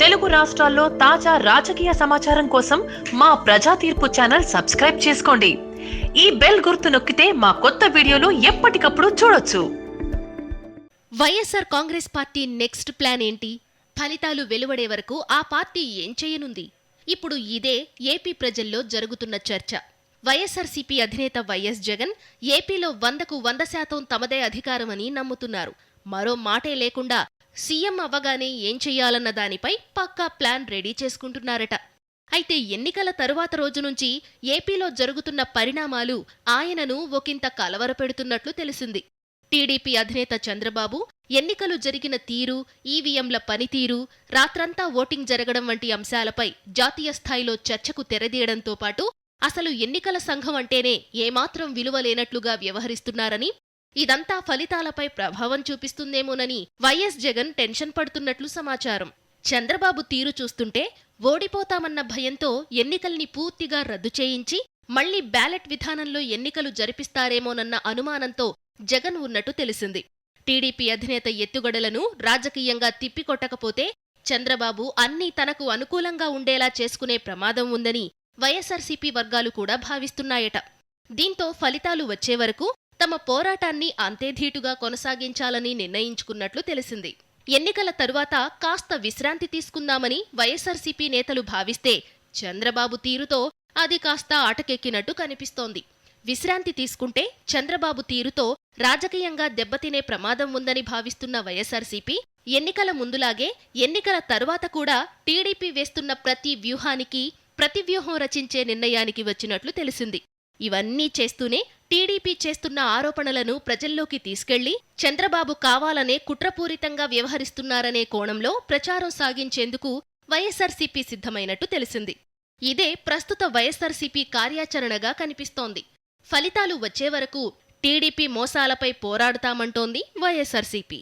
తెలుగు రాష్ట్రాల్లో తాజా రాజకీయ సమాచారం కోసం మా ప్రజా తీర్పు ఛానల్ సబ్స్క్రైబ్ చేసుకోండి. ఈ బెల్ గుర్తు నొక్కితే మా కొత్త వీడియోలు ఎప్పటికప్పుడు చూడొచ్చు. వైఎస్ఆర్ కాంగ్రెస్ పార్టీ నెక్స్ట్ ప్లాన్ ఏంటి? ఫలితాలు వెలువడే వరకు ఆ పార్టీ ఏం చేయనుంది? ఇప్పుడు ఇదే ఏపీ ప్రజల్లో జరుగుతున్న చర్చ. వైఎస్ఆర్సీపీ అధినేత వైఎస్ జగన్ ఏపీలో వందకు వంద శాతం తమదే అధికారమని నమ్ముతున్నారు. మరో మాటే లేకుండా సీఎం అవ్వగానే ఏం చెయ్యాలన్న దానిపై పక్కా ప్లాన్ రెడీ చేసుకుంటున్నారట. అయితే ఎన్నికల తరువాత రోజు నుంచి ఏపీలో జరుగుతున్న పరిణామాలు ఆయనను ఒకంత కలవరపెడుతున్నట్లు తెలిసింది. టీడీపీ అధినేత చంద్రబాబు ఎన్నికలు జరిగిన తీరు ఈవీఎంల పనితీరు రాత్రంతా ఓటింగ్ జరగడం వంటి అంశాలపై జాతీయ స్థాయిలో చర్చకు తెరదీయడంతో పాటు అసలు ఎన్నికల సంఘం అంటేనే ఏమాత్రం విలువ లేనట్లుగా వ్యవహరిస్తున్నారని ఇదంతా ఫలితాలపై ప్రభావం చూపిస్తుందేమోనని వైఎస్ జగన్ టెన్షన్ పడుతున్నట్లు సమాచారం. చంద్రబాబు తీరు చూస్తుంటే ఓడిపోతామన్న భయంతో ఎన్నికల్ని పూర్తిగా రద్దు చేయించి మళ్ళీ బ్యాలెట్ విధానంలో ఎన్నికలు జరిపిస్తారేమోనన్న అనుమానంతో జగన్ ఉన్నట్టు తెలిసింది. టీడీపీ అధినేత ఎత్తుగడలను రాజకీయంగా తిప్పికొట్టకపోతే చంద్రబాబు అన్నీ తనకు అనుకూలంగా ఉండేలా చేసుకునే ప్రమాదం ఉందని వైఎస్సార్సీపీ వర్గాలు కూడా భావిస్తున్నాయట. దీంతో ఫలితాలు వచ్చే వరకు తమ పోరాటాన్ని అంతే ధీటుగా కొనసాగించాలని నిర్ణయించుకున్నట్లు తెలిసింది. ఎన్నికల తరువాత కాస్త విశ్రాంతి తీసుకుందామని వైఎస్ఆర్సీపీ నేతలు భావిస్తే చంద్రబాబు తీరుతో అది కాస్త ఆటకెక్కినట్టు కనిపిస్తోంది. విశ్రాంతి తీసుకుంటే చంద్రబాబు తీరుతో రాజకీయంగా దెబ్బతినే ప్రమాదం ఉందని భావిస్తున్న వైఎస్ఆర్సీపీ ఎన్నికల ముందులాగే ఎన్నికల తరువాత కూడా టీడీపీ వేస్తున్న ప్రతి వ్యూహానికి ప్రతివ్యూహం రచించే నిర్ణయానికి వచ్చినట్లు తెలిసింది. ఇవన్నీ చేస్తూనే టీడీపీ చేస్తున్న ఆరోపణలను ప్రజల్లోకి తీసుకెళ్ళి చంద్రబాబు కావాలనే కుట్రపూరితంగా వ్యవహరిస్తున్నారనే కోణంలో ప్రచారం సాగించేందుకు వైఎస్ఆర్సీపీ సిద్ధమైనట్టు తెలిసింది. ఇదే ప్రస్తుత వైఎస్ఆర్సీపీ కార్యాచరణగా కనిపిస్తోంది. ఫలితాలు వచ్చే వరకు టీడీపీ మోసాలపై పోరాడుతామంటోంది వైఎస్ఆర్సీపీ.